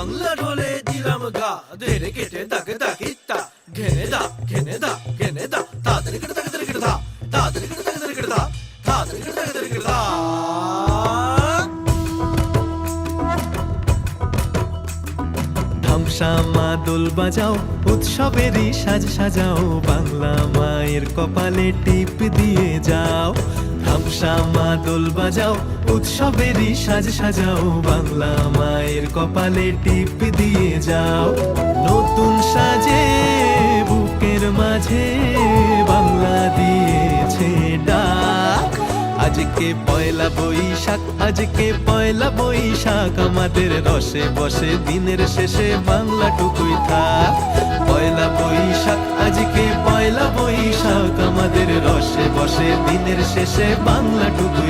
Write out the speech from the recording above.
বাংলা ঢোলে দিলাম গা। ধেরে কেটে দাকে দাকিতা ঘেনে দা ঘেনে দা ঘেনে দা। তাড়াতাড়ি কেটে দাকে দাকে কেটে দা। তাড়াতাড়ি কেটে দাকে দাকে কেটে দা। তাড়াতাড়ি কেটে দাকে দাকে কেটে দা। ধ্বংসা মা দোল বাজাও, উৎসবেরই সাজ সাজাও, বাংলা মায়ের কপালে টিপ দিয়ে যাও ধ্বংসা দোল বাজাও, উৎসবেরই সাজ সাজাও, বাংলা মায়ের কপালে টিপ দিয়ে যাও। নতুন সাজে, বুকের মাঝে বাংলা দিয়েছে ডাক। আজকে পয়লা বৈশাখ, আজকে পয়লা বৈশাখ, আমাদের রসে বসে দিনের শেষে বাংলা টুকুই থাক। পয়লা বৈশাখ, আজকে পয়লা বৈশাখ বসে দিনের শেষে বাংলা টুকুই থাক